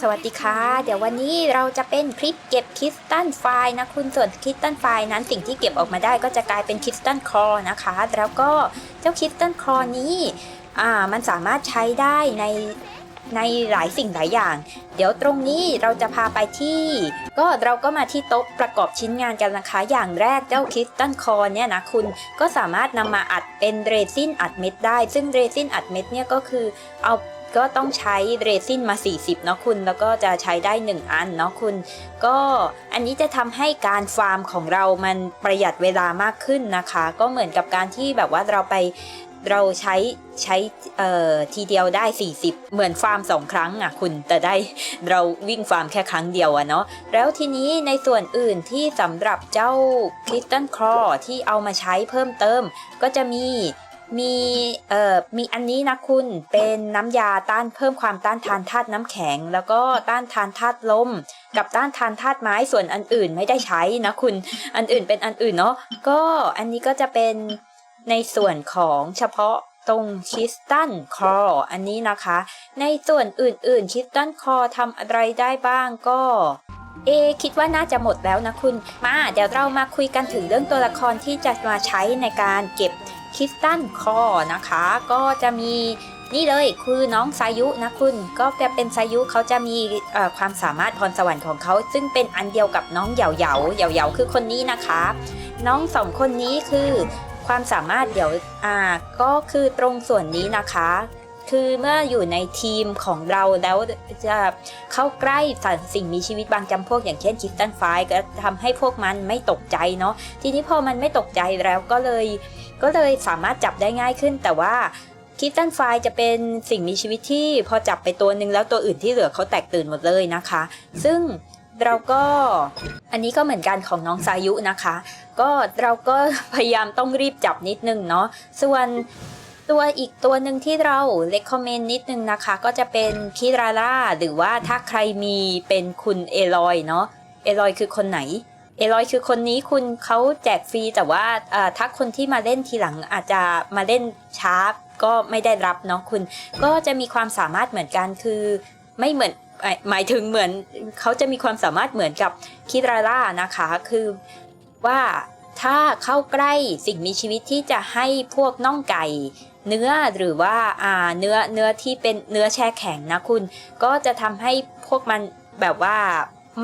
สวัสดีค่ะ เดี๋ยววันนี้เราจะเป็นคลิปเก็บคริสตัลไฟล์นะคุณส่วนคริสตัลไฟล์นั้นสิ่งที่เก็บออกมาได้ก็จะกลายเป็นคริสตัลคอร์นะคะ แล้วก็เจ้าคริสตัลคอร์นี้อ่ามันสามารถใช้ได้ในในหลายสิ่งหลายอย่าง เดี๋ยวตรงนี้เราจะพาไปที่ ก็เราก็มาที่โต๊ะประกอบชิ้นงานกันนะคะ อย่างแรกเจ้าคริสตัลคอร์เนี่ยนะคุณก็สามารถนำมาอัดเป็นเรซินอัดเม็ดได้ ซึ่งเรซินอัดเม็ดเนี่ยก็คือเอา ก็ต้องใช้เรซินมา 40 เนาะคุณ แล้วก็จะใช้ได้ 1 อันเนาะคุณ ก็อันนี้จะทำให้การฟาร์มของเรามันประหยัดเวลามากขึ้นนะคะ ก็เหมือนกับการที่แบบว่าเราไปเราใช้ใช้เอ่อทีเดียวได้ 40 เหมือนฟาร์ม2ครั้งอะคุณแต่ได้เราวิ่งฟาร์มแค่ครั้งเดียวอะเนาะแล้วทีนี้ในส่วนอื่นที่สำหรับเจ้าคริสตัลคลอที่เอามาใช้เพิ่มเติม ก็จะมี มีเอ่อมีอันนี้นะคุณเป็นน้ำยาต้านเพิ่มความต้านทานธาตุน้ำแข็ง แล้วก็ต้านทานธาตุลม กับต้านทานธาตุไม้ส่วนอันอื่นไม่ได้ใช้นะคุณอันอื่นเป็นอันอื่นเนาะก็อันนี้ก็จะเป็นในส่วนของเฉพาะตรงคิสตันคออันนี้นะคะ ในส่วนอื่นๆคิสตันคอทำอะไรได้บ้างก็เอคิดว่าน่าจะหมดแล้วนะคุณ มาเดี๋ยวเรามาคุยกันถึงเรื่องตัวละครที่จะมาใช้ในการเก็บ คริสตัลคอนะคะ ก็จะมีนี่เลยคือน้องสายุนะคุณก็จะเป็นสายุเขาจะมีเอ่อความสามารถพรสวรรค์ของเขา ซึ่งเป็นอันเดียวกับน้องเหยาเหยาเหยาเหยาคือคนนี้นะคะ น้องสองคนนี้คือความสามารถเดี๋ยวอ่าก็คือตรงส่วนนี้นะคะ คือเมื่ออยู่ในทีมของเราแล้วจะเข้าใกล้สารสิ่งมีชีวิตบางจำพวกอย่างเช่นคิสตันไฟก็ทำให้พวกมันไม่ตกใจเนาะทีนี้พอมันไม่ตกใจแล้วก็เลย ก็เลยสามารถจับได้ง่ายขึ้น แต่ว่าคิสตันไฟจะเป็นสิ่งมีชีวิตที่พอจับไปตัวหนึ่งแล้วตัวอื่นที่เหลือเขาแตกตื่นหมดเลยนะคะ ซึ่งเราก็อันนี้ก็เหมือนกันของน้องสายุนะคะ ก็เราก็พยายามต้องรีบจับนิดนึงเนาะส่วนตัวอีกตัวหนึ่งที่เราเล c กคอมเมนต์นิดนึงนะคะ ก็จะเป็นคิราล่าหรือว่าถ้าใครมีเป็นคุณเอลอยเนาะเอลอยคือคนไหน เอลอยคือคนนี้คุณเขาแจกฟรีแต่ว่าถ้าคนที่มาเล่นทีหลังอาจจะมาเล่นช้าก็ไม่ได้รับเนาะคุณ ก็จะมีความสามารถเหมือนกันคือไม่เหมือนหมายถึงเหมือนเขาจะมีความสามารถเหมือนกับคิราล่านะคะคือว่าถ้าเข้าใกล้สิ่งมีชีวิตที่จะให้พวกน่องไก่เนื้อหรือว่าอ่าเนื้อเนื้อที่เป็นเนื้อแช่แข็งนะคุณ ก็จะทำให้พวกมันแบบว่า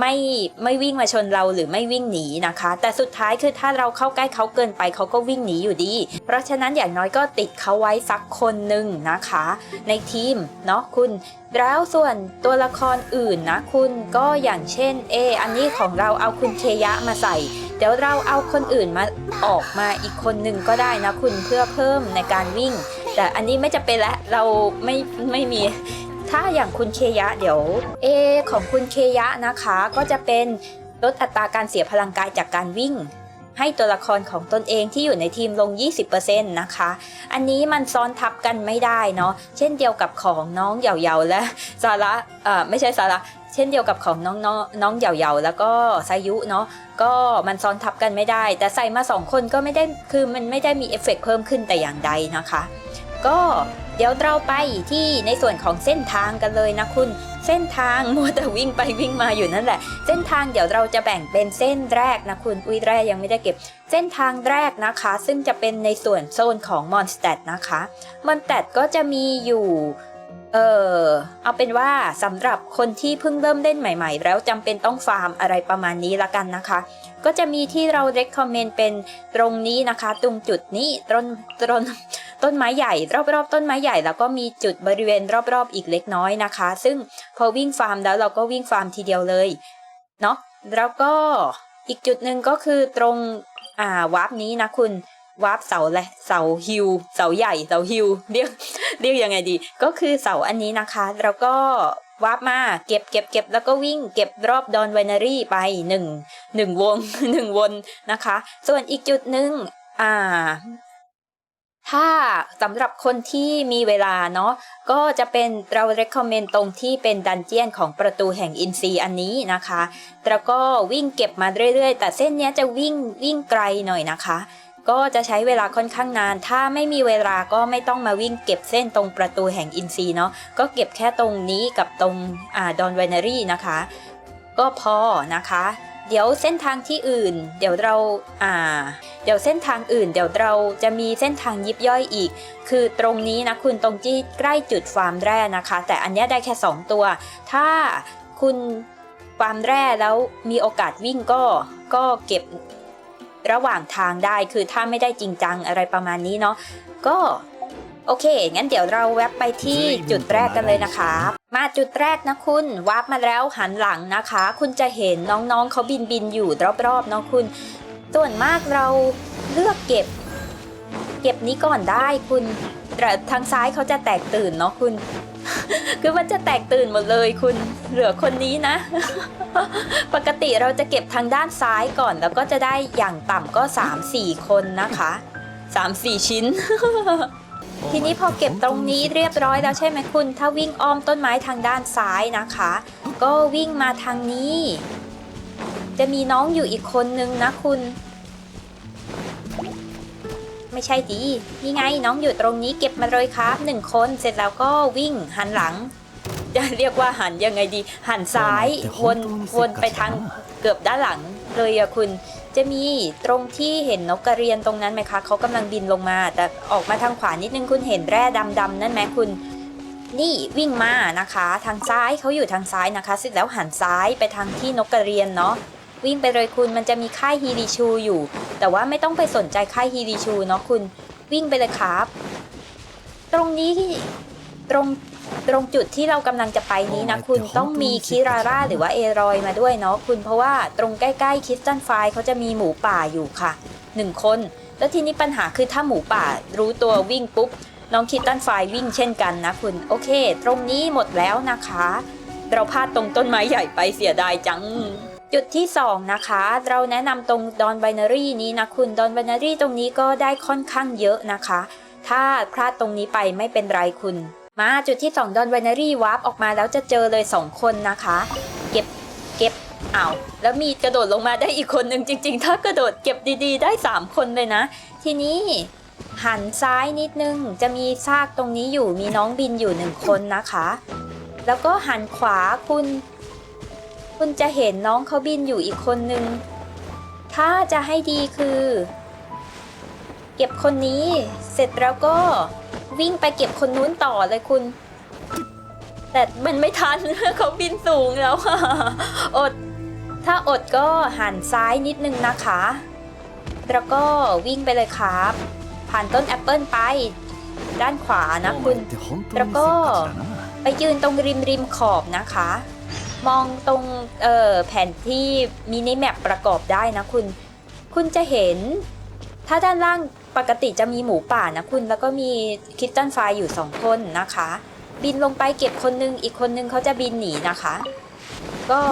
ไม่ไม่วิ่งมาชนเราหรือไม่วิ่งหนีนะคะ แต่สุดท้ายคือถ้าเราเข้าใกล้เขาเกินไปเขาก็วิ่งหนีอยู่ดี เพราะฉะนั้นอย่างน้อยก็ติดเขาไว้สักคนหนึ่งนะคะ ในทีมเนาะคุณแล้วส่วนตัวละครอื่นนะคุณก็อย่างเช่นเอออันนี้ของเราเอาคุณเคยะมาใส่ เดี๋ยวเราเอาคนอื่นมาออกมาอีกคนหนึ่งก็ได้นะคุณเพื่อเพิ่มในการวิ่ง แต่อันนี้ไม่จะเป็นละเราไม่ไม่มี ถ้าอย่างคุณเคยะเดี๋ยว A ของคุณเคยะนะคะก็จะเป็นลดอัตราการเสียพลังกายจากการวิ่ง ให้ตัวละครของตนเองที่อยู่ในทีมลง 20%นะคะ อันนี้มันซ้อนทับกันไม่ได้เนาะ เช่นเดียวกับของน้องเหยาเหยาและซาระเอ่อไม่ใช่ซาระเช่นเดียวกับของน้องน้องน้องเหยาเหยาแล้วก็สายุเนาะ ก็มันซ้อนทับกันไม่ได้ แต่ใส่มาสองคนก็ไม่ได้ คือมันไม่ได้มีเอฟเฟกต์เพิ่มขึ้นแต่อย่างใดนะคะ ก็ เดี๋ยวเราไปที่ในส่วนของเส้นทางกันเลยนะคุณ เส้นทางมัวแต่วิ่งไปวิ่งมาอยู่นั่นแหละ เส้นทางเดี๋ยวเราจะแบ่งเป็นเส้นแรกนะคุณอุ้ยแรกยังไม่ได้เก็บ เส้นทางแรกนะคะ ซึ่งจะเป็นในส่วนโซนของมอนสเตดนะคะมอนสเตดก็จะมีอยู่เออเอาเป็นว่าสำหรับคนที่เพิ่งเริ่มเล่นใหม่ๆ แล้วจำเป็นต้องฟาร์มอะไรประมาณนี้ละกันนะคะ ก็จะมีที่เรา recommend เป็นตรงนี้นะคะ ตรงจุดนี้ต้นต้น ต้นไม้ใหญ่ รอบๆต้นไม้ใหญ่ แล้วก็มีจุดบริเวณรอบๆอีกเล็กน้อยนะคะ ซึ่งพอวิ่งฟาร์มแล้วเราก็วิ่งฟาร์มทีเดียวเลยเนาะแล้วก็อีกจุดหนึ่งก็คือตรงอ่าวาร์ปนี้นะคุณวาร์ปเสาแหละเสาฮิวเสาใหญ่เสาฮิวเรียกเรียกยังไงดี ก็คือเสาอันนี้นะคะ แล้วก็วาร์ปมาเก็บเก็บเก็บแล้วก็วิ่งเก็บรอบดอนไวนารี่ไปหนึ่งหนึ่งวงหนึ่งวนนะคะ ส่วนอีกจุดหนึ่งอ่า ถ้าสำหรับคนที่มีเวลาเนาะก็จะเป็นเรา recommend ตรงที่เป็นดันเจียนของประตูแห่งอินซีอันนี้นะคะ แล้วก็วิ่งเก็บมาเรื่อยๆ แต่เส้นนี้จะวิ่งวิ่งไกลหน่อยนะคะ ก็จะใช้เวลาค่อนข้างนาน ถ้าไม่มีเวลาก็ไม่ต้องมาวิ่งเก็บเส้นตรงประตูแห่งอินซีเนาะก็เก็บแค่ตรงนี้กับตรงอ่าดอนไวนารีนะคะ ก็พอนะคะ เดี๋ยวเส้นทางที่อื่น เดี๋ยวเราอ่า เดี๋ยวเส้นทางอื่น เดี๋ยวเราจะมีเส้นทางยิบย่อยอีก คือตรงนี้นะคุณตรงที่ใกล้จุดฟาร์มแร่นะคะ แต่อันนี้ได้แค่ 2 ตัว ถ้าคุณฟาร์มแร่แล้วมีโอกาสวิ่งก็ก็เก็บระหว่างทางได้คือถ้าไม่ได้จริงจังอะไรประมาณนี้เนาะก็โอเค งั้นเดี๋ยวเราแวบไปที่จุดแรกกันเลยนะคะ มาจุดแรกนะคุณวาร์ปมาแล้วหันหลังนะคะ คุณจะเห็นน้องๆเขาบินบินอยู่รอบๆเนาะคุณ ส่วนมากเราเลือกเก็บ เก็บนี้ก่อนได้คุณ แต่ทางซ้ายเขาจะแตกตื่นเนาะคุณ คือมันจะแตกตื่นหมดเลยคุณ เหลือคนนี้นะ ปกติเราจะเก็บทางด้านซ้ายก่อน แล้วก็จะได้อย่างต่ำก็ 3-4 คนนะคะ3-4 ชิ้นทีนี้พอเก็บตรงนี้เรียบร้อยแล้วใช่ไหมคุณ ถ้าวิ่งอ้อมต้นไม้ทางด้านซ้ายนะคะ ก็วิ่งมาทางนี้ จะมีน้องอยู่อีกคนนึงนะคุณ ไม่ใช่ดีนี่ไงน้องอยู่ตรงนี้เก็บมาเลยครับหนึ่งคนเสร็จแล้วก็วิ่งหันหลัง จะเรียกว่าหันยังไงดี หันซ้ายวนวนไปทางเกือบด้านหลังเลยอะคุณจะมีตรงที่เห็นนกกระเรียนตรงนั้นไหมคะเขากำลังบินลงมา แต่ออกมาทางขวานิดนึงคุณเห็นแร่ดำๆนั่นไหมคุณ นี่วิ่งมานะคะ ทางซ้ายเขาอยู่ทางซ้ายนะคะเสร็จแล้วหันซ้ายไปทางที่นกกระเรียนเนาะ วิ่งไปเลยคุณมันจะมีค่ายฮีริชูอยู่ แต่ว่าไม่ต้องไปสนใจค่ายฮีริชูเนาะคุณวิ่งไปเลยครับ ตรงนี้ที่ตรงตรงจุดที่เรากำลังจะไปนี้นะคุณต้องมีคิราร่าหรือว่าเอรอยมาด้วยเนาะคุณเพราะว่าตรงใกล้ๆคิสตันไฟเขาจะมีหมูป่าอยู่ค่ะหนึ่งคน แล้วทีนี้ปัญหาคือถ้าหมูป่ารู้ตัววิ่งปุ๊บ น้องคิตตันไฟวิ่งเช่นกันนะคุณโอเค ตรงนี้หมดแล้วนะคะ เราพลาดตรงต้นไม้ใหญ่ไปเสียดายจัง จุดที่ 2 นะคะ เราแนะนำตรงดอนไบนารีนี้นะคุณดอนไบนารีตรงนี้ก็ได้ค่อนข้างเยอะนะคะ ถ้าพลาดตรงนี้ไปไม่เป็นไรคุณ มาจุดที่ 2 ดอนไบนารีวาร์ปออกมาแล้วจะเจอเลย 2 คนนะคะ เก็บเก็บอ้าวแล้วมีกระโดดลงมาได้อีกคนหนึ่งจริง ๆ ถ้ากระโดดเก็บดีๆ ได้ 3 คนเลยนะ ทีนี้หันซ้ายนิดนึงจะมีซากตรงนี้อยู่มีน้องบินอยู่หนึ่งคนนะคะ แล้วก็หันขวาคุณ คุณจะเห็นน้องเขาบินอยู่อีกคนนึง ถ้าจะให้ดีคือ เก็บคนนี้ เสร็จแล้วก็วิ่งไปเก็บคนนู้นต่อเลยคุณ แต่มันไม่ทันเขาบินสูงแล้ว อด ถ้าอดก็หันซ้ายนิดนึงนะคะ แล้วก็วิ่งไปเลยครับ ผ่านต้นแอปเปิลไป ด้านขวานะคุณ แล้วก็ไปยืนตรงริมริมขอบนะคะ มองตรงเอ่อแผนที่มินิแมปประกอบได้นะคุณ คุณจะเห็น ถ้าด้านล่างปกติจะมีหมูป่านะคุณ แล้วก็มีคิตตันไฟอยู่สองคนนะคะ บินลงไปเก็บคนนึง อีกคนนึงเขาจะบินหนีนะคะ ก็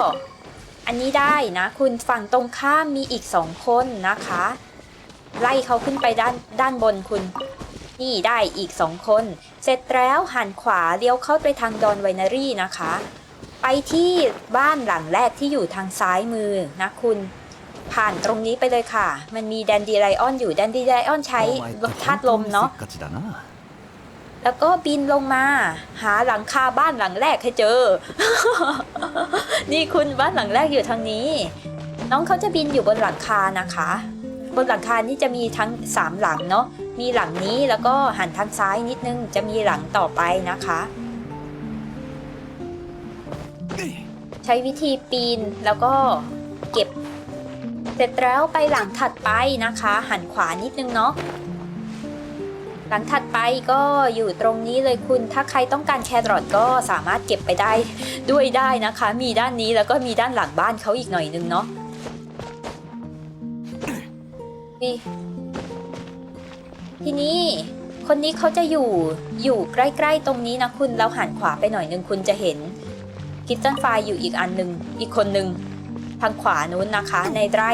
อันนี้ได้นะ คุณฝั่งตรงข้ามมีอีกสองคนนะคะ ไล่เขาขึ้นไปด้านด้านบนคุณ นี่ได้อีกสองคน เสร็จแล้วหันขวาเลี้ยวเข้าไปทางดอนไวนารี่นะคะ ไปที่บ้านหลังแรกที่อยู่ทางซ้ายมือนะคุณผ่านตรงนี้ไปเลยค่ะ มันมีแดนดีไลออนอยู่แดนดีไลออนใช้ธาตุลมเนาะแล้วก็บินลงมา หาหลังคาบ้านหลังแรกให้เจอ นี่คุณบ้านหลังแรกอยู่ทางนี้ น้องเขาจะบินอยู่บนหลังคานะคะ บนหลังคานี่จะมีทั้งสามหลังเนาะมีหลังนี้แล้วก็หันทางซ้ายนิดนึงจะมีหลังต่อไปนะคะ ใช้วิธีปีนแล้วก็เก็บ เสร็จแล้วไปหลังถัดไปนะคะ หันขวานิดนึงเนาะหลังถัดไปก็อยู่ตรงนี้เลยคุณ ถ้าใครต้องการแครอทก็สามารถเก็บไปได้ด้วยได้นะคะ มีด้านนี้แล้วก็มีด้านหลังบ้านเขาอีกหน่อยนึงเนาะนี่ทีนี้คนนี้เขาจะอยู่อยู่ใกล้ ๆ ตรงนี้นะคุณเราหันขวาไปหน่อยนึงคุณจะเห็น คิตตันไฟอยู่อีกอันหนึ่งอีกคนหนึ่งทางขวานู้นนะคะในไร่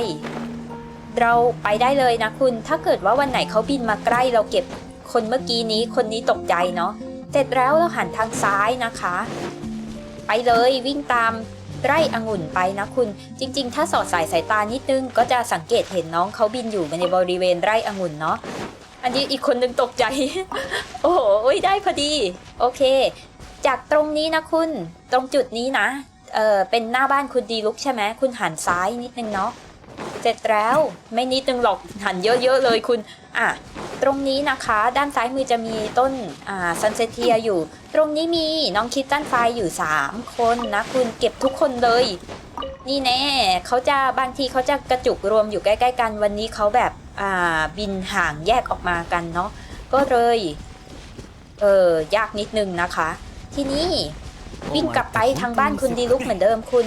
เราไปได้เลยนะคุณ ถ้าเกิดว่าวันไหนเขาบินมาใกล้เราเก็บคนเมื่อกี้นี้คนนี้ตกใจเนาะเสร็จแล้วเราหันทางซ้ายนะคะ ไปเลยวิ่งตามไร่องุ่นไปนะคุณ จริง ๆ ถ้าสอดสายสายตานิดนึงก็จะสังเกตเห็นน้องเขาบินอยู่ในบริเวณไร่องุ่นเนาะอันนี้อีกคนนึงตกใจ โอ้โหได้พอดี โอเค จากตรงนี้นะคุณ ตรงจุดนี้นะ เออเป็นหน้าบ้านคุณดีลุกใช่ไหมคุณหันซ้ายนิดนึงเนาะ เสร็จแล้วไม่นิดนึงหรอกหันเยอะๆเลยคุณ อะ ตรงนี้นะคะ ด้านซ้ายมือจะมีต้น อ่าซันเซเทียอยู่ ตรงนี้มีน้องคิดตันไฟอยู่ 3 คนนะ คุณเก็บทุกคนเลย นี่แน่เขาจะบางทีเขาจะกระจุกรวมอยู่ใกล้ๆกันวันนี้เขาแบบ อ่าบินห่างแยกออกมากันเนาะ ก็เลย เออยากนิดนึงนะคะ ทีนี้วิ่งกลับไปทางบ้านคุณดีลุกเหมือนเดิมคุณ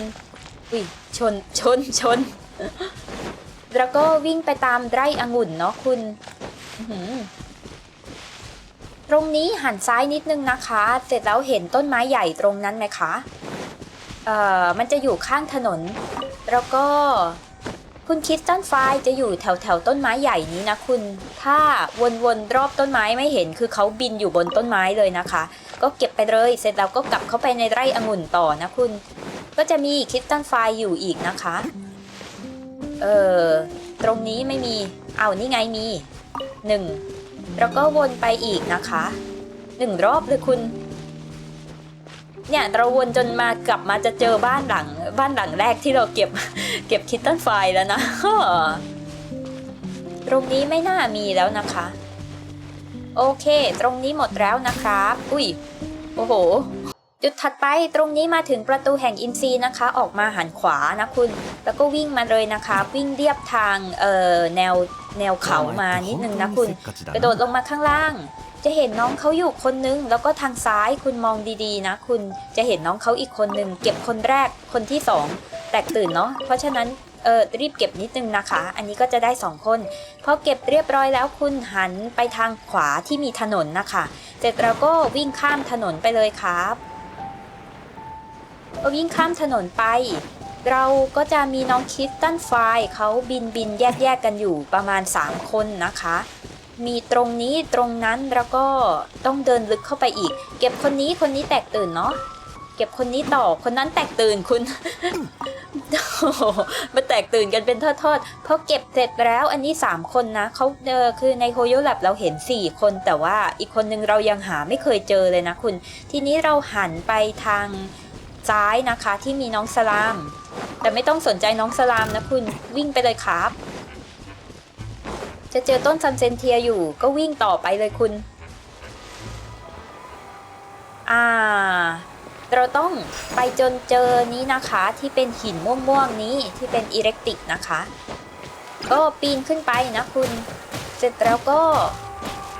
อุ้ยชนชนชน แล้วก็วิ่งไปตามไร่องุ่นเนาะคุณอื้อหือตรงนี้หันซ้ายนิดนึงนะคะ เสร็จแล้วเห็นต้นไม้ใหญ่ตรงนั้นไหมคะ เอ่อ มันจะอยู่ข้างถนน แล้วก็ คุณคิดตันไฟจะอยู่แถวแถวต้นไม้ใหญ่นี้นะคุณ ถ้าวนๆรอบต้นไม้ไม่เห็นคือเขาบินอยู่บนต้นไม้เลยนะคะ ก็เก็บไปเลย เสร็จแล้วก็กลับเข้าไปในไร่องุ่นต่อนะคุณ ก็จะมีคิดตันไฟอยู่อีกนะคะ เออตรงนี้ไม่มี เอานี่ไงมีหนึ่งแล้วก็วนไปอีกนะคะหนึ่งรอบเลยคุณ เนี่ยเราวนจนมากลับมาจะเจอบ้านหลัง บ้านหลังแรกที่เราเก็บเก็บคิตตันไฟแล้วนะตรงนี้ไม่น่ามีแล้วนะคะ โอเค ตรงนี้หมดแล้วนะครับ อุ้ยโอ้โห จุดถัดไปตรงนี้มาถึงประตูแห่งอินซีย์นะคะ ออกมาหันขวานะคุณ แล้วก็วิ่งมาเลยนะคะ วิ่งเรียบทางเอ่อแนวแนวเขามานิดนึงนะคุณ กระโดดลงมาข้างล่าง จะเห็นน้องเขาอยู่คนนึง แล้วก็ทางซ้ายคุณมองดีๆ นะ คุณจะเห็นน้องเขาอีกคนนึง เก็บคนแรกคนที่สองแตกตื่นเนาะเพราะฉะนั้นเออรีบเก็บนิดนึงนะคะ อันนี้ก็จะได้สองคนพอเก็บเรียบร้อยแล้วคุณหันไปทางขวาที่มีถนนนะคะ เสร็จแล้วก็วิ่งข้ามถนนไปเลยครับ วิ่งข้ามถนนไป เราก็จะมีน้องคิดตันไฟเขาบินบินแยกแยกกันอยู่ประมาณ 3 คนนะคะ มีตรงนี้ตรงนั้นแล้วก็ต้องเดินลึกเข้าไปอีก เก็บคนนี้คนนี้แตกตื่นเนาะเก็บคนนี้ต่อคนนั้นแตกตื่นคุณโอ้โหมาแตกตื่นกันเป็นทอดๆพอเก็บเสร็จแล้วอันนี้ 3 คนนะเขาเออคือในโฮโยแลบเราเห็น 4 คนแต่ว่าอีกคนนึงเรายังหาไม่เคยเจอเลยนะคุณ ทีนี้เราหันไปทาง ซ้ายนะคะที่มีน้องสลาม แต่ไม่ต้องสนใจน้องสลามนะคุณวิ่งไปเลยครับ จะเจอต้นซันเซนเทียอยู่ก็วิ่งต่อไปเลยคุณ อ่า เราต้องไปจนเจอนี้นะคะที่เป็นหินม่วงๆนี้ที่เป็นอิเล็กติกนะคะ ก็ปีนขึ้นไปนะคุณ เสร็จแล้วก็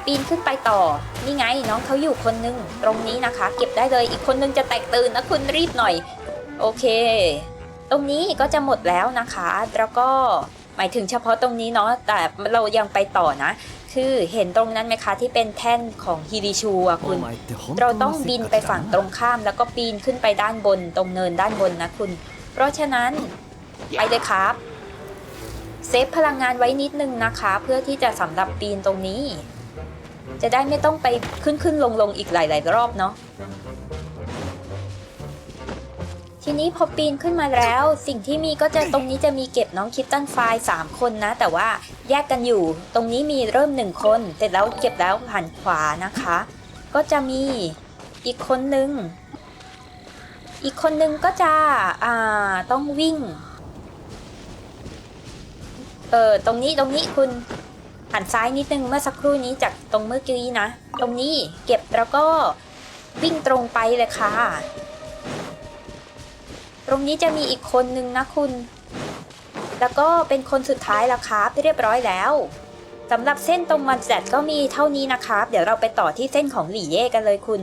ปีนขึ้นไปต่อ นี่ไงน้องเขาอยู่คนนึง ตรงนี้นะคะ เก็บได้เลยอีกคนนึงจะแตกตื่นนะคุณรีบหน่อย โอเค ตรงนี้ก็จะหมดแล้วนะคะ แล้วก็หมายถึงเฉพาะตรงนี้เนาะแต่เรายังไปต่อนะ คือเห็นตรงนั้นไหมคะที่เป็นแท่นของฮิริชูอะคุณ เราต้องบินไปฝั่งตรงข้าม แล้วก็ปีนขึ้นไปด้านบน ตรงเนินด้านบนนะคุณ เพราะฉะนั้นไปเลยครับเซฟพลังงานไว้นิดนึงนะคะ เพื่อที่จะสำหรับปีนตรงนี้ จะได้ไม่ต้องไปขึ้นขึ้นลงลงอีกหลาย ๆ รอบเนาะทีนี้พอปีนขึ้นมาแล้ว สิ่งที่มีก็จะตรงนี้จะมีเก็บน้องคิตตันไฟล์3คนนะ แต่ว่าแยกกันอยู่ ตรงนี้มีเริ่ม 1 คน เสร็จแล้วเก็บแล้วหันขวานะคะ ก็จะมีอีกคนนึง อีกคนนึงก็จะอ่าต้องวิ่ง เออตรงนี้ตรงนี้คุณ หันซ้ายนิดนึงเมื่อสักครู่นี้จากตรงเมื่อกี้นะ ตรงนี้เก็บแล้วก็วิ่งตรงไปเลยค่ะ ตรงนี้จะมีอีกคนนึงนะคุณ แล้วก็เป็นคนสุดท้ายแล้วครับเรียบร้อยแล้วสำหรับเส้นตรงมันแซดก็มีเท่านี้นะครับ เดี๋ยวเราไปต่อที่เส้นของหลี่เย่กันเลยคุณ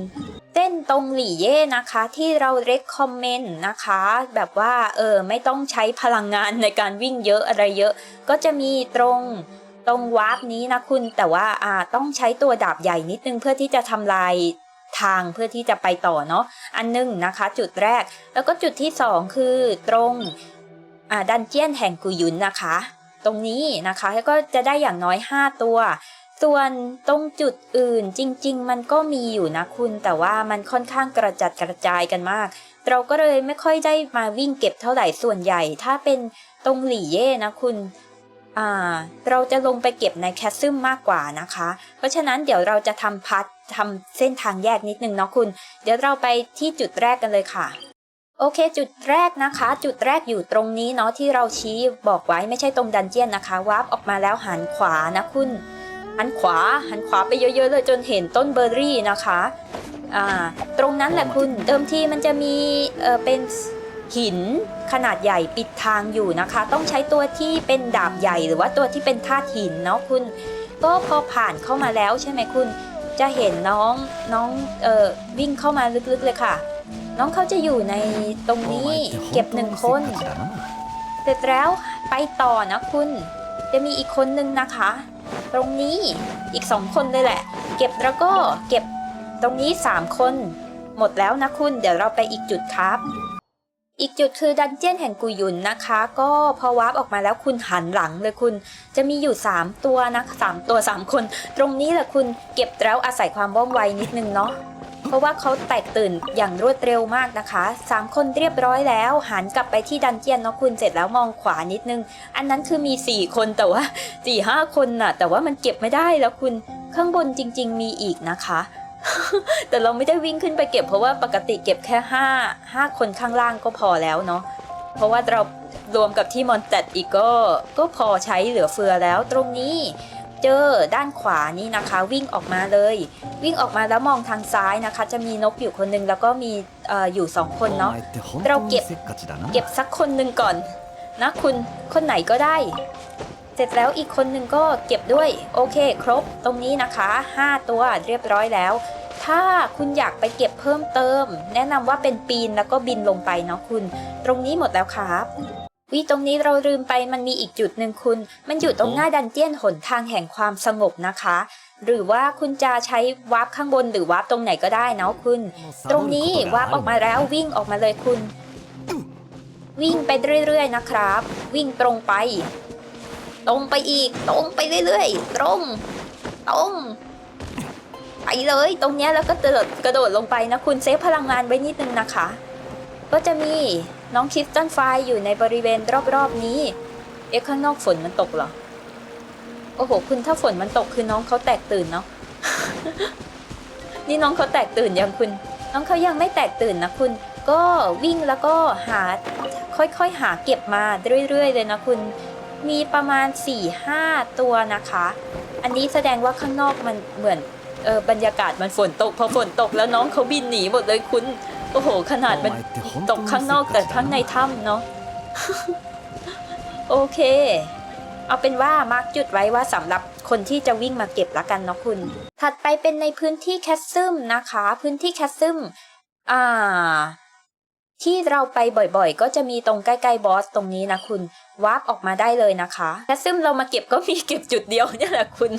เส้นตรงหลี่เย่นะคะ ที่เราเรคคอมเมนต์นะคะ แบบว่าเออไม่ต้องใช้พลังงานในการวิ่งเยอะอะไรเยอะ ก็จะมีตรง ตรงวาร์ปนี้นะคุณแต่ว่าอ่าต้องใช้ตัวดาบใหญ่นิดนึงเพื่อที่จะทำลายทางเพื่อที่จะไปต่อเนาะอันหนึงนะคะ จุดแรก แล้วก็จุดที่สองคือตรงอ่าดันเจียนแห่งกุยุนนะคะ ตรงนี้นะคะแล้วก็จะได้อย่างน้อย 5 ตัว ส่วนตรงจุดอื่นจริง ๆ มันก็มีอยู่นะคุณ แต่ว่ามันค่อนข้างกระจัดกระจายกันมาก เราก็เลยไม่ค่อยได้มาวิ่งเก็บเท่าไหร่ส่วนใหญ่ ถ้าเป็นตรงหลี่เย่นะคุณ เราจะลงไปเก็บในแคสซึมมากกว่านะคะ เพราะฉะนั้นเดี๋ยวเราจะทำพัดทำเส้นทางแยกนิดนึงเนาะคุณ เดี๋ยวเราไปที่จุดแรกกันเลยค่ะ โอเค จุดแรกนะคะ จุดแรกอยู่ตรงนี้เนาะที่เราชี้บอกไว้ไม่ใช่ตรงดันเจียนนะคะวาร์ปออกมาแล้วหันขวานะคุณหันขวาหันขวาไปเยอะๆเลยจนเห็นต้นเบอร์รี่นะคะ อ่า ตรงนั้นแหละคุณเดิมทีมันจะมีเออเป็น หินขนาดใหญ่ปิดทางอยู่นะคะ ต้องใช้ตัวที่เป็นดาบใหญ่หรือว่าตัวที่เป็นธาตุหินเนาะคุณ ก็พอผ่านเข้ามาแล้วใช่ไหมคุณ จะเห็นน้องน้องเอ่อวิ่งเข้ามาลึกๆเลยค่ะ น้องเขาจะอยู่ในตรงนี้เก็บหนึ่งคนเสร็จแล้วไปต่อนะคุณ จะมีอีกคนนึงนะคะ ตรงนี้อีกสองคนเลยแหละ เก็บแล้วก็เก็บตรงนี้สามคน หมดแล้วนะคุณ เดี๋ยวเราไปอีกจุดครับ อีกจุดคือดันเจียนแห่งกุยุนนะคะ ก็พอวาร์ปออกมาแล้วคุณหันหลังเลยคุณ จะมีอยู่ 3 ตัวนะสามตัว 3 คน ตรงนี้แหละคุณเก็บแล้วอาศัยความว่องไวนิดนึงเนาะเพราะว่าเขาแตกตื่นอย่างรวดเร็วมากนะคะ 3 คนเรียบร้อยแล้ว หันกลับไปที่ดันเจียนเนาะคุณเสร็จแล้วมองขวานิดนึง อันนั้นคือมี 4 คนแต่ว่า4ี่ห้าคนน่ะ แต่ว่ามันเก็บไม่ได้แล้วคุณข้างบนจริง ๆ มีอีกนะคะ แต่เราไม่ได้วิ่งขึ้นไปเก็บเพราะว่าปกติเก็บแค่5 5คนข้างล่างก็พอแล้วเนาะเพราะว่าเรารวมกับที่มอนแตดอีกก็ก็พอใช้เหลือเฟือแล้ว ตรงนี้เจอด้านขวานี่นะคะ วิ่งออกมาเลย วิ่งออกมาแล้วมองทางซ้ายนะคะ จะมีนกอยู่คนหนึงแล้วก็มีเอออยู่สองคนเนาะเราเก็บเก็บสักคนหนึ่งก่อนนะคุณคนไหนก็ได้ เสร็จแล้วอีกคนหนึ่งก็เก็บด้วย โอเค ครบ ตรงนี้นะคะ 5 ตัวเรียบร้อยแล้ว ถ้าคุณอยากไปเก็บเพิ่มเติม แนะนำว่าเป็นปีนแล้วก็บินลงไปเนาะคุณ ตรงนี้หมดแล้วครับวิตรงนี้เราลืมไปมันมีอีกจุดหนึ่งคุณ มันอยู่ตรงหน้าดันเจียนหนทางแห่งความสงบนะคะ หรือว่าคุณจะใช้วาร์ปข้างบนหรือวาร์ปตรงไหนก็ได้เนาะคุณ ตรงนี้วาร์ปออกมาแล้ววิ่งออกมาเลยคุณ วิ่งไปเรื่อยๆนะครับ วิ่งตรงไป ตรงไปอีก ตรงไปเรื่อยๆ ตรง ตรง ไปเลย ตรงเนี้ยแล้วก็กระโดดกระโดดลงไปนะคุณเซฟพลังงานไว้นิดนึงนะคะ ก็จะมีน้องคิสตันไฟอยู่ในบริเวณรอบๆนี้ เอ๊ะข้างนอกฝนมันตกเหรอ โอ้โห คุณถ้าฝนมันตกคือน้องเขาแตกตื่นเนาะ นี่น้องเขาแตกตื่นยังคุณ น้องเขายังไม่แตกตื่นนะคุณ ก็วิ่งแล้วก็หาค่อยๆหาเก็บมาเรื่อยๆเลยนะคุณ มีประมาณ 4-5 ตัวนะคะ อันนี้แสดงว่าข้างนอกมันเหมือนเออบรรยากาศมันฝนตกพอฝนตกแล้วน้องเขาบินหนีหมดเลยคุณโอ้โห ขนาดมันตกข้างนอกแต่ข้างในถ้ำเนาะโอเค เอาเป็นว่ามาร์กจุดไว้ว่าสำหรับคนที่จะวิ่งมาเก็บละกันเนาะคุณ ถัดไปเป็นในพื้นที่แคสซึมนะคะ พื้นที่แคสซึมอ่า ที่เราไปบ่อยๆ ก็จะมีตรงใกล้ๆบอสตรงนี้นะคุณวาร์ปออกมาได้เลยนะคะแคสซึมเรามาเก็บก็มีเก็บจุดเดียวเนี่ยแหละคุณ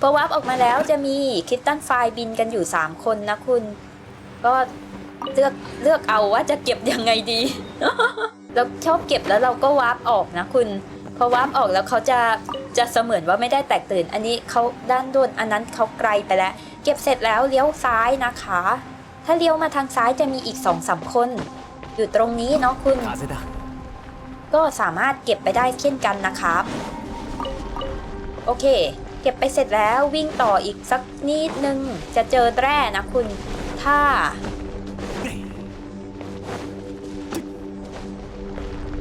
พอวาร์ปออกมาแล้วจะมีคิตตันไฟบินกันอยู่ 3 คนนะคุณ ก็เลือกเลือกเอาว่าจะเก็บยังไงดีเราชอบเก็บแล้วเราก็วาร์ปออกนะคุณพอวาร์ปออกแล้วเขาจะจะเสมือนว่าไม่ได้แตกตื่น อันนี้เขาด้านโดนอันนั้นเขาไกลไปแล้ว เก็บเสร็จแล้วเลี้ยวซ้ายนะคะ ถ้าเลี้ยวมาทางซ้ายจะมีอีกสองสามคน อยู่ตรงนี้เนาะคุณ風だก็สามารถเก็บไปได้เช่นกันนะครับ โอเค เก็บไปเสร็จแล้ววิ่งต่ออีกสักนิดนึง จะเจอแร่นะคุณ ถ้า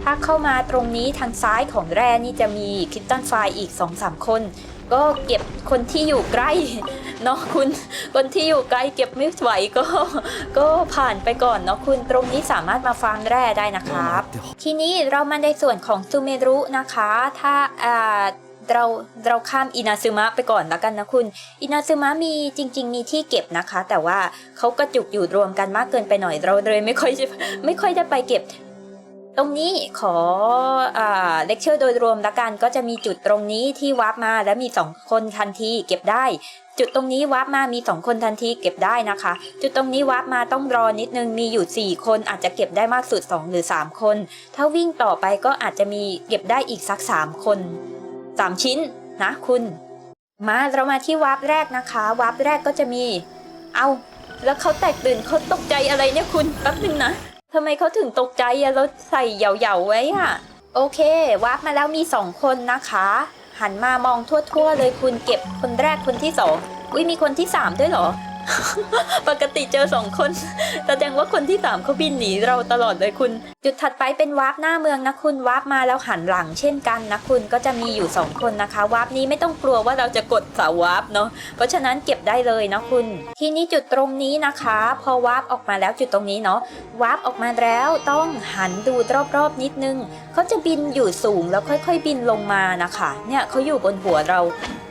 ถ้าเข้ามาตรงนี้ทางซ้ายของแร่นี่จะมีคิตตันไฟอีก2-3คน ก็เก็บคนที่อยู่ใกล้เนาะคุณคนที่อยู่ไกลเก็บไม่ไหวก็ ก็ผ่านไปก่อนเนาะคุณตรงนี้สามารถมาฟาร์มแร่ได้นะครับ ทีนี้เรามาในส่วนของซูเมรุนะคะ ถ้าอ่าเราเราข้ามอินาซึมะไปก่อนแล้วกันนะคุณ อินาซึมะมีจริง ๆ มีที่เก็บนะคะ แต่ว่าเขากระจุกอยู่รวมกันมากเกินไปหน่อยเราเลยไม่ค่อยจะไม่ค่อยจะไปเก็บ ตรงนี้ขอเลคเชอร์โดยรวมละกันก็จะมีจุดตรงนี้ที่วาร์ปมาแล้วมี 2 คนทันทีเก็บได้ จุดตรงนี้วาร์ปมามี 2 คนทันทีเก็บได้นะคะ จุดตรงนี้วาร์ปมาต้องรอนิดนึงมีอยู่ 4 คนอาจจะเก็บได้มากสุด 2 หรือ 3 คน ถ้าวิ่งต่อไปก็อาจจะมีเก็บได้อีกสัก 3 คน 3 ชิ้นนะคุณ มาเรามาที่วาร์ปแรกนะคะวาร์ปแรกก็จะมี เอาแล้วเขาแตกตื่นเขาตกใจอะไรเนี่ยคุณแป๊บนึงนะ ทำไมเขาถึงตกใจอะเราใส่เหยาๆไว้อะโอเควาร์ปมาแล้วมีสองคนนะคะ หันมามองทั่วๆเลยคุณเก็บคนแรกคนที่สองอุ้ยมีคนที่สามด้วยเหรอ ปกติเจอสองคนแสดงว่าคนที่สามเขาบินหนีเราตลอดเลยคุณ จุดถัดไปเป็นวาร์ปหน้าเมืองนะคุณวาร์ปมาแล้วหันหลังเช่นกันนะคุณก็จะมีอยู่สองคนนะคะวาร์ปนี้ไม่ต้องกลัวว่าเราจะกดเสาวาร์ปเนาะเพราะฉะนั้นเก็บได้เลยนะคุณ ทีนี้จุดตรงนี้นะคะ พอวาร์ปออกมาแล้วจุดตรงนี้เนาะวาร์ปออกมาแล้วต้องหันดูรอบๆนิดนึงเขาจะบินอยู่สูงแล้วค่อย ๆ บินลงมานะคะ เนี่ยเขาอยู่บนหัวเรา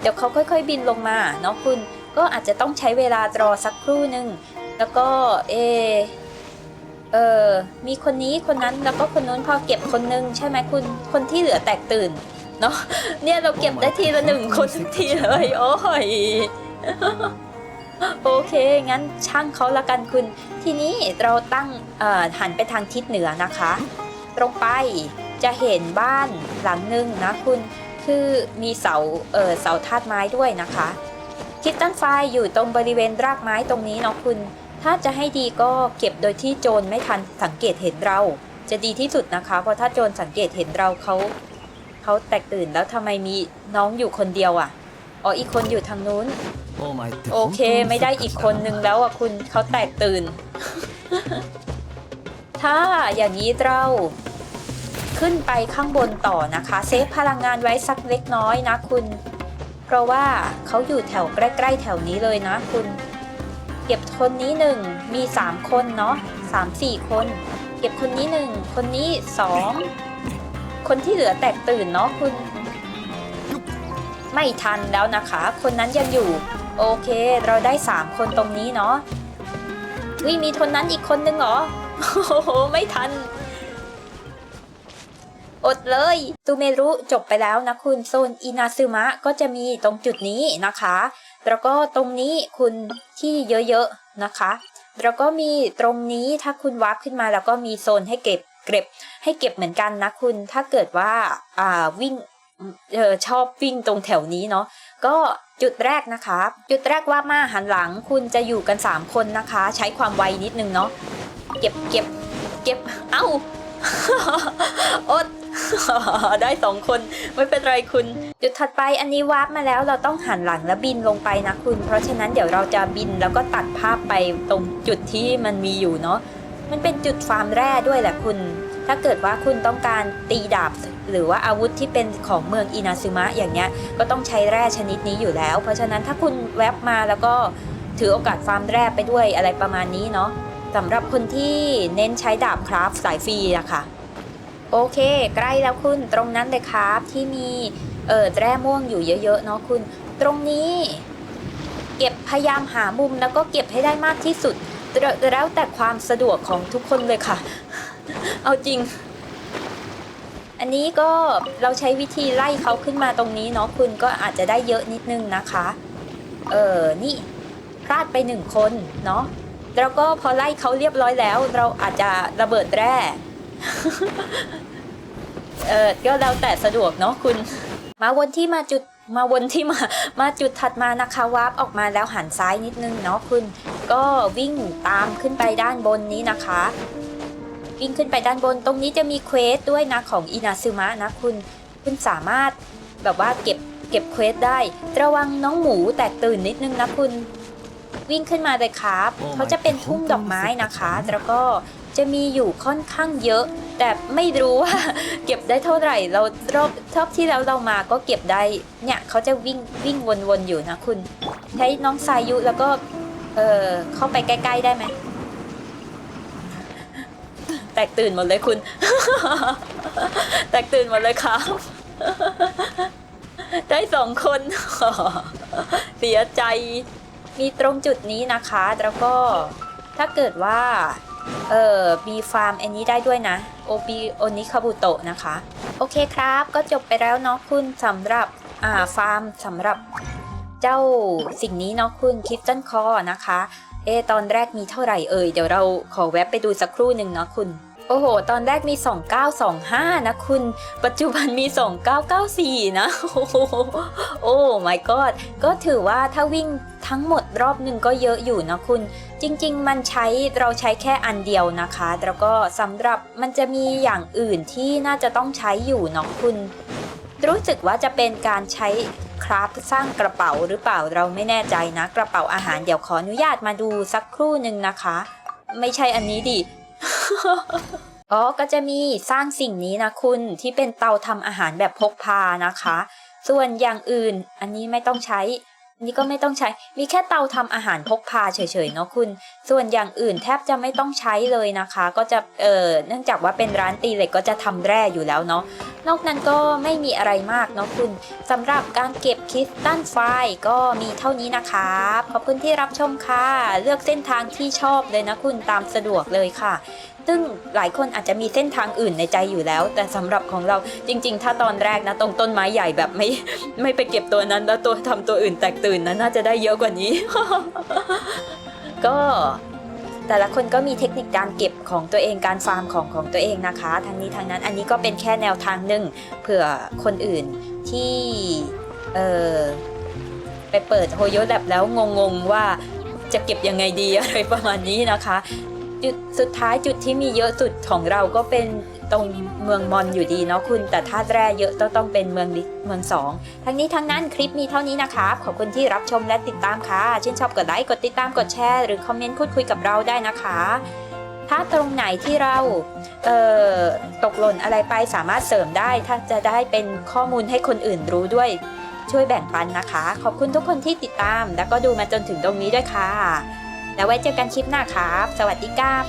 เดี๋ยวเขาค่อย ๆ บินลงมาเนาะคุณ ก็อาจจะต้องใช้เวลารอสักครู่หนึ่งแล้วก็เอเออมีคนนี้คนนั้นแล้วก็คนนู้นพอเก็บคนนึง ใช่ไหมคุณคนที่เหลือแตกตื่นเนาะเนี่ยเราเก็บได้ทีละหนึ่งคนทุกทีเลยโอ้ยโอเค งั้นช่างเขาละกันคุณ ทีนี้เราตั้งเอ่อหันไปทางทิศเหนือนะคะ ตรงไปจะเห็นบ้านหลังหนึ่งนะคุณ คือมีเสาเออเสาธาตุไม้ด้วยนะคะ คิดตันไฟอยู่ตรงบริเวณรากไม้ตรงนี้เนาะคุณ ถ้าจะให้ดีก็เก็บโดยที่โจรไม่ทันสังเกตเห็นเรา จะดีที่สุดนะคะ เพราะถ้าโจรสังเกตเห็นเราเขาเขาแตกตื่นแล้วทำไมมีน้องอยู่คนเดียวอะ่ะอ๋ออีกคนอยู่ทางนู้น โอเคไม่ได้อีกคนนึงแล้วอะคุณเขาแตกตื่น ถ้าอย่างนี้เราขึ้นไปข้างบนต่อนะคะ เซฟพลังงานไว้สักเล็กน้อยนะคุณ เพราะว่าเขาอยู่แถวใกล้ๆแถวนี้เลยนะคุณ เก็บคนนี้หนึ่งมี 3 คนเนาะสามสี่คน เก็บคนนี้หนึ่งคนนี้สองคนที่เหลือแตกตื่นเนาะคุณ ไม่ทันแล้วนะคะ คนนั้นยังอยู่ โอเค เราได้3คนตรงนี้เนาะวิมีคนนั้นอีกคนนึงเหรอโอ้โหไม่ทัน อดเลยตูเมรุจบไปแล้วนะคุณโซนอินาซึมะก็จะมีตรงจุดนี้นะคะ แล้วก็ตรงนี้คุณที่เยอะๆนะคะ แล้วก็มีตรงนี้ถ้าคุณวาร์ปขึ้นมาแล้วก็มีโซนให้เก็บเก็บให้เก็บเหมือนกันนะคุณถ้าเกิดว่าอ่าวิ่งเออชอบวิ่งตรงแถวนี้เนาะก็จุดแรกนะคะจุดแรกว่ามาหันหลังคุณจะอยู่กัน 3 คนนะคะ ใช้ความไวนิดนึงเนาะเก็บเก็บเก็บเอ้า อด ได้สองคนไม่เป็นไรคุณ จุดถัดไปอันนี้วาร์ปมาแล้วเราต้องหันหลังแล้วบินลงไปนะคุณ เพราะฉะนั้นเดี๋ยวเราจะบินแล้วก็ตัดภาพไปตรงจุดที่มันมีอยู่เนาะมันเป็นจุดฟาร์มแร่ด้วยแหละคุณ ถ้าเกิดว่าคุณต้องการตีดาบหรือว่าอาวุธที่เป็นของเมืองอินาซึมะอย่างเงี้ยก็ต้องใช้แร่ชนิดนี้อยู่แล้ว เพราะฉะนั้นถ้าคุณแวบมาแล้วก็ถือโอกาสฟาร์มแร่ไปด้วยอะไรประมาณนี้เนาะ สำหรับคนที่เน้นใช้ดาบคราฟสายฟรีอะคะโอเค ใกล้แล้วคุณตรงนั้นเลยครับ ที่มีเออแร่ม่วงอยู่เยอะๆเนาะคุณ ตรงนี้ เก็บพยายามหามุมแล้วก็เก็บให้ได้มากที่สุดแล้วแล้วแต่ความสะดวกของทุกคนเลยค่ะ เอาจริง อันนี้ก็เราใช้วิธีไล่เขาขึ้นมาตรงนี้เนาะคุณก็อาจจะได้เยอะนิดนึงนะคะ เออนี่พลาดไปหนึ่งคนเนาะ แล้วก็พอไล่เขาเรียบร้อยแล้ว เราอาจจะระเบิดแร่เออก็แล้วแต่สะดวกเนาะคุณ มาวนที่มาจุดมาวนที่มามาจุดถัดมานะคะวาร์ปออกมาแล้วหันซ้ายนิดนึงเนาะคุณ ก็วิ่งตามขึ้นไปด้านบนนี้นะคะ วิ่งขึ้นไปด้านบนตรงนี้จะมีเควสด้วยนะของอินาซึมะนะคุณคุณสามารถแบบว่าเก็บเก็บเควสได้ ระวังน้องหมูแตกตื่นนิดนึงนะคุณ วิ่งขึ้นมาเลยครับ เขาจะเป็นทุ่งดอกไม้นะคะ แล้วก็จะมีอยู่ค่อนข้างเยอะ แต่ไม่รู้ว่าเก็บได้เท่าไหร่ เรารอบรอบที่แล้วเรามาก็เก็บได้ เนี่ยเขาจะวิ่งวิ่งวนๆอยู่นะคุณ ใช้น้องสายุแล้วก็ เออเข้าไปใกล้ ๆ ได้ไหม แตกตื่นหมดเลยคุณ แตกตื่นหมดเลยครับ ได้สองคน เสียใจ มีตรงจุดนี้นะคะ แล้วก็ถ้าเกิดว่า เออมีฟาร์มอันนี้ได้ด้วยนะโอบิโอนิคาบุโตะนะคะ โอเคครับ ก็จบไปแล้วเนาะคุณสำหรับ อ่า ฟาร์มสำหรับเจ้าสิ่งนี้เนาะคุณคิสตันคอนะคะ เอตอนแรกมีเท่าไหร่เอ่ย เดี๋ยวเราขอแวบไปดูสักครู่หนึ่งเนาะคุณ โอ้โห ตอนแรกมี 2925 นะคุณ ปัจจุบันมี 2994 นะโอ้โหโอ้ my god ก็ถือว่าถ้าวิ่งทั้งหมดรอบหนึ่งก็เยอะอยู่นะคุณ จริง ๆ มันใช้เราใช้แค่อันเดียวนะคะ แล้วก็สำหรับมันจะมีอย่างอื่นที่น่าจะต้องใช้อยู่เนาะคุณ รู้สึกว่าจะเป็นการใช้คราฟสร้างกระเป๋าหรือเปล่าเราไม่แน่ใจนะ กระเป๋าอาหารเดี๋ยวขออนุญาตมาดูสักครู่หนึ่งนะคะ ไม่ใช่อันนี้ดิ อ๋อ ก็จะมีสร้างสิ่งนี้นะคุณที่เป็นเตาทำอาหารแบบพกพานะคะ ส่วนอย่างอื่นอันนี้ไม่ต้องใช้อันนี้ก็ไม่ต้องใช้ มีแค่เตาทำอาหารพกพาเฉยๆเนาะคุณ ส่วนอย่างอื่นแทบจะไม่ต้องใช้เลยนะคะ ก็จะเออเนื่องจากว่าเป็นร้านตีเหล็กก็จะทำแร่อยู่แล้วเนาะ นอกนั้นก็ไม่มีอะไรมากเนาะคุณสำหรับการเก็บคริสตัลไฟล์ก็มีเท่านี้นะคะขอบคุณที่รับชมค่ะ เลือกเส้นทางที่ชอบเลยนะคุณตามสะดวกเลยค่ะ ซึ่งหลายคนอาจจะมีเส้นทางอื่นในใจอยู่แล้ว แต่สำหรับของเราจริง ๆ ถ้าตอนแรกนะตรงต้นไม้ใหญ่แบบไม่ไม่ไปเก็บตัวนั้นแล้วตัวทำตัวอื่นแตกตื่นนะน่าจะได้เยอะกว่านี้ ก็แต่ละคนก็มีเทคนิคการเก็บของตัวเองการฟาร์มของของตัวเองนะคะ ทั้งนี้ทั้งนั้นอันนี้ก็เป็นแค่แนวทางหนึ่งเผื่อคนอื่นที่เออไปเปิดโฮโยแลบแล้วงงๆว่าจะเก็บยังไงดีอะไรประมาณนี้นะคะ จุดสุดท้ายจุดที่มีเยอะสุดของเราก็เป็นตรงเมืองมอนอยู่ดีเนาะคุณ แต่ถ้าแร่เยอะต้องต้องเป็นเมืองเมืองสองทั้งนี้ทั้งนั้นคลิปมีเท่านี้นะคะขอบคุณที่รับชมและติดตามค่ะชื่นชอบกดไลค์กดติดตามกดแชร์หรือคอมเมนต์พูดคุยกับเราได้นะคะ ถ้าตรงไหนที่เราเตกหล่นอะไรไปสามารถเสริมได้ ถ้าจะได้เป็นข้อมูลให้คนอื่นรู้ด้วยช่วยแบ่งปันนะคะ ขอบคุณทุกคนที่ติดตาม แล้วก็ดูมาจนถึงตรงนี้ด้วยค่ะ แล้วไว้เจอกันคลิปหน้าครับ สวัสดีครับ